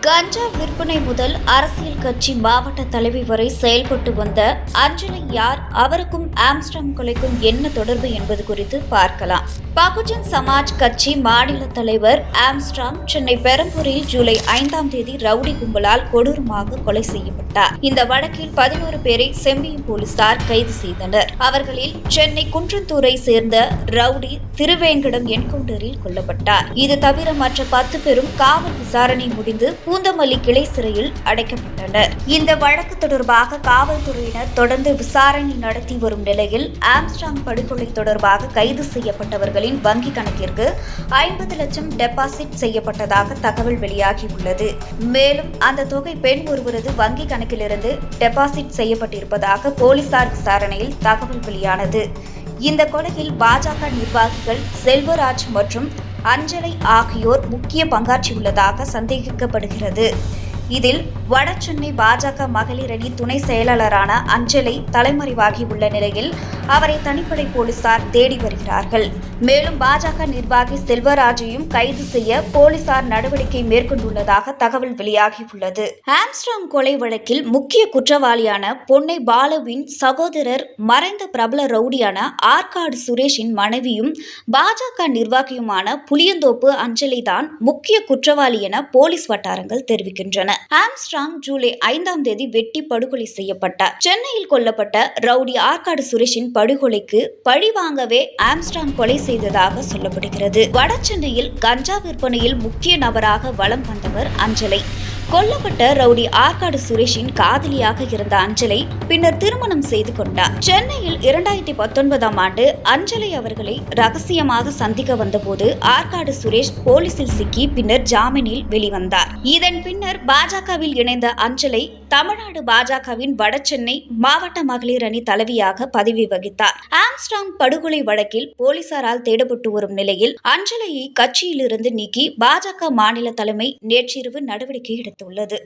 கஞ்சா விற்பனை முதல் அரசியல் கட்சி மாவட்ட தலைவி வரை செயல்பட்டு வந்த அஞ்சலி யார்? அவருக்கும் ஆம்ஸ்டாம் கொலைக்கும் என்ன தொடர்பு என்பது குறித்து பார்க்கலாம். பகுஜன் சமாஜ் கட்சி மாநில தலைவர் ஆம்ஸ்டாம் சென்னை பெரம்பூரில் ஜூலை ஐந்தாம் தேதி ரவுடி கும்பலால் கொடூரமாக கொலை செய்யப்பட்டார். இந்த வழக்கில் பதினோரு பேரை செம்பியம் போலீசார் கைது செய்தனர். அவர்களில் சென்னை குன்றத்தூரை சேர்ந்த ரவுடி திருவேங்கடம் என்கவுண்டரில் கொல்லப்பட்டார். இது தவிர மற்ற பத்து பேரும் காவல் விசாரணை முடிந்து பூந்தமல்லி கிளை சிறையில் அடைக்கப்பட்டனர். இந்த வழக்கு தொடர்பாக காவல்துறையினர் தொடர்ந்து விசாரணை நடத்தி வரும் நிலையில் ஆம்ஸ்டாங் படுகொலை தொடர்பாக கைது செய்யப்பட்டவர்களின் வங்கி கணக்கிற்கு ஐம்பது லட்சம் டெபாசிட் செய்யப்பட்டதாக தகவல் வெளியாகியுள்ளது. மேலும் அந்த தொகை பெண் ஒருவரது வங்கி கணக்கிலிருந்து டெபாசிட் செய்யப்பட்டிருப்பதாக போலீசார் விசாரணையில் தகவல் வெளியானது. இந்த கொலையில் பாஜக நிர்வாகிகள் செல்வராஜ் மற்றும் அஞ்சலை ஆகியோர் முக்கிய பங்காற்றியுள்ளதாக சந்தேகிக்கப்படுகிறது. இதில் வடசென்னை பாஜக மகளிர் அணி துணை செயலாளரான அஞ்சலை தலைமறைவாகி உள்ள நிலையில் அவரை தனிப்படை போலீசார் தேடி வருகிறார்கள். மேலும் பாஜக நிர்வாகி செல்வராஜையும் கைது செய்ய போலீசார் நடவடிக்கை மேற்கொண்டுள்ளதாக தகவல் வெளியாகியுள்ளது ஆம்ஸ்ட்ராங் கொலை வழக்கில் முக்கிய குற்றவாளியான பொன்னை பாலுவின் சகோதரர் மறைந்த பிரபல ரவுடியான ஆற்காடு சுரேஷின் மனைவியும் பாஜக நிர்வாகியுமான புளியந்தோப்பு அஞ்சலி தான் முக்கிய குற்றவாளி என போலீஸ் வட்டாரங்கள் தெரிவிக்கின்றன. ஆம்ஸ்ட்ராங் ஜூலை ஐந்தாம் தேதி வெட்டி படுகொலை செய்யப்பட்டார். சென்னையில் கொல்லப்பட்ட ரவுடி ஆற்காடு சுரேஷின் படுகொலைக்கு பழி வாங்கவே ஆம்ஸ்ட்ராங் கொலை செய்ததாக சொல்லப்படுகிறது. வட சென்னையில் கஞ்சா விற்பனையில் முக்கிய நபராக வலம் வந்தவர் அஞ்சலை. கொல்லப்பட்ட ரவுடி ஆற்காடு சுரேஷின் காதலியாக இருந்த அஞ்சலை பின்னர் திருமணம் செய்து கொண்டார். சென்னையில் இரண்டாயிரத்தி பத்தொன்பதாம் ஆண்டு அஞ்சலை அவர்களை ரகசியமாக சந்திக்க வந்தபோது ஆற்காடு சுரேஷ் போலீசில் சிக்கி பின்னர் ஜாமீனில் வெளிவந்தார். இதன் பின்னர் பாஜகவில் இணைந்த அஞ்சலை தமிழ்நாடு பாஜகவின் வடசென்னை மாவட்ட மகளிர் அணி தலைவியாக பதவி வகித்தார். ஆம்ஸ்டாங் படுகொலை வழக்கில் போலீசாரால் தேடப்பட்டு வரும் நிலையில் அஞ்சலையை கட்சியிலிருந்து நீக்கி பாஜக மாநில தலைமை நேற்றிரவு நடவடிக்கை எடுத்துள்ளது.